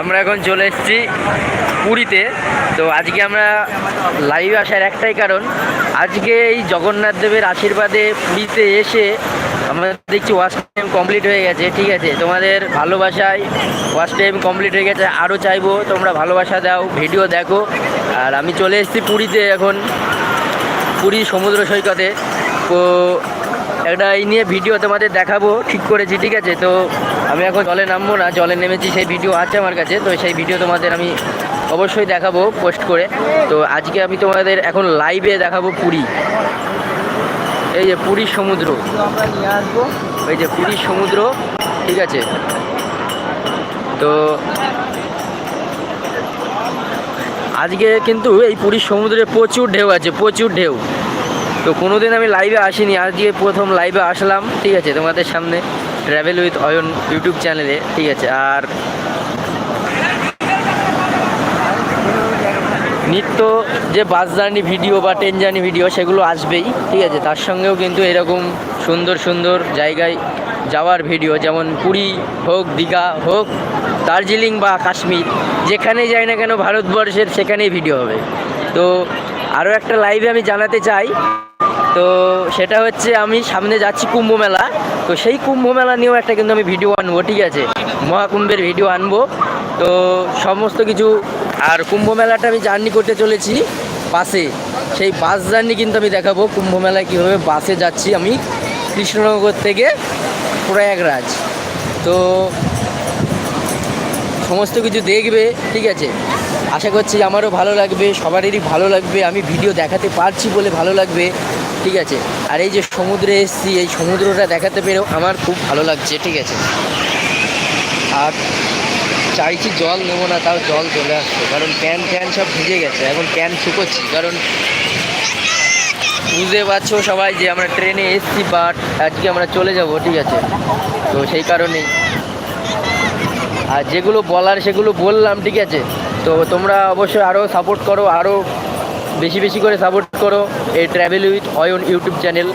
আমরা এখন চলে এসেছি পুরীতে। তো আজকে আমরা লাইভ আসার একটাই কারণ, আজকে এই জগন্নাথ দেবের আশীর্বাদে পুরীতে এসে আমরা দেখছি ওয়াশ টাইম কমপ্লিট হয়ে গেছে, ঠিক আছে? তোমাদের ভালোবাসায় ওয়াশ টাইম কমপ্লিট হয়ে গেছে আরও চাইব, তোমরা ভালোবাসা দাও ভিডিও দেখো। আর আমি চলে এসেছি পুরীতে এখন, পুরী সমুদ্র সৈকতে। তো একটা এই নিয়ে ভিডিও তোমাদের দেখাবো, ঠিক করেছি, ঠিক আছে? তো আমি এখন জলে নামবো না, জলে নেমেছি, সেই ভিডিও আছে আমার কাছে, তো সেই ভিডিও তোমাদের আমি অবশ্যই দেখাবো পোস্ট করে। তো আজকে আমি তোমাদের এখন লাইভে দেখাবো পুরী। এই যে পুরীর সমুদ্র। এই যে পুরীর সমুদ্র, ঠিক আছে? তো আজকে কিন্তু এই পুরীর সমুদ্রে প্রচুর ঢেউ আছে, প্রচুর ঢেউ। তো কোনোদিন আমি লাইভে আসিনি, আজকে প্রথম লাইভে আসলাম, ঠিক আছে? তোমাদের সামনে ট্রাভেল উইথ অয়ন ইউটিউব চ্যানেলে ঠিক আছে? আর নিত্য যে বাস জার্নি ভিডিও বা ট্রেন জার্নি ভিডিও সেগুলো আসবেই, ঠিক আছে? তার সঙ্গেও কিন্তু এরকম সুন্দর সুন্দর জায়গায় যাওয়ার ভিডিও যেমন পুরী হোক, দীঘা হোক, দার্জিলিং বা কাশ্মীর, যেখানেই যাই না কেন ভারতবর্ষের সেখানেই ভিডিও হবে। তো আরও একটা লাইভে আমি জানাতে চাই। তো সেটা হচ্ছে আমি সামনে যাচ্ছি কুম্ভ মেলা। তো সেই কুম্ভ মেলা নিয়েও একটা কিন্তু আমি ভিডিও আনব, ঠিক আছে? মহাকুম্ভের ভিডিও আনব। তো সমস্ত কিছু, আর কুম্ভ মেলাটা আমি জার্নি করতে চলেছি বাসে। সেই বাস জার্নি কিন্তু আমি দেখাবো, কুম্ভ মেলায় কীভাবে বাসে যাচ্ছি আমি। কৃষ্ণনগর থেকে প্রয়াগরাজ। তো সমস্ত কিছু দেখবে, ঠিক আছে? আশা করছি আমারও ভালো লাগবে, সবারই ভালো লাগবে, আমি ভিডিও দেখাতে পারছি বলে ভালো লাগবে, ঠিক আছে? আর এই যে সমুদ্রে এসেছি, এই সমুদ্রটা দেখাতে পেরেও আমার খুব ভালো লাগছে, ঠিক আছে? আর চাইছি জল নেব না, তাও জল চলে আসছে, কারণ প্যান ট্যান সব ভিজে গেছে, এখন প্যান শুকোচ্ছি, কারণ বুঝতে পারছ সবাই যে আমরা ট্রেনে এসছি বাট আজকে আমরা চলে যাব, ঠিক আছে? তো সেই কারণেই। আর যেগুলো বলার সেগুলো বললাম, ঠিক আছে? তো তোমরা অবশ্যই আরও সাপোর্ট করো আরও বেশি বেশি করে সাপোর্ট করো এই travel with Ayan YouTube channel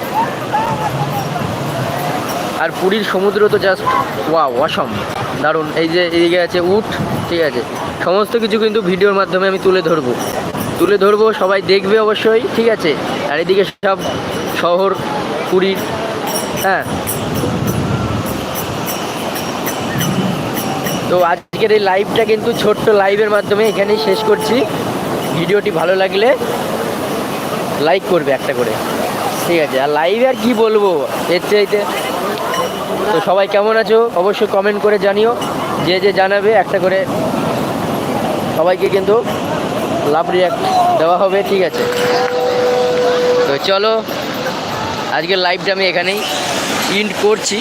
আর পুরীর সমুদ্র তো জাস্ট ওয়া অসম দারুণ। এই যে এদিকে আছে উট, ঠিক আছে? সমস্ত কিছু কিন্তু ভিডিওর মাধ্যমে আমি তুলে ধরবো। তুলে ধরবো, সবাই দেখবে অবশ্যই, ঠিক আছে? আর এদিকে সব শহর, পুরীর হ্যাঁ? তো আজকের এই লাইভটা কিন্তু ছোট্ট লাইভের মাধ্যমে এখানেই শেষ করছি। ভিডিওটি ভালো লাগলে লাইক করবে একটা করে। ঠিক আছে, আর লাইভে আর কি বলব? এর চাইতে তো সবাই কেমন আছো? অবশ্যই কমেন্ট করে জানিও। যে যে জানাবে একটা করে সবাইকে কিন্তু লাভ রিয়াক্ট দেওয়া হবে, ঠিক আছে। তো চলো, আজকের লাইভটা আমি এখানেই ইন্ড করছি।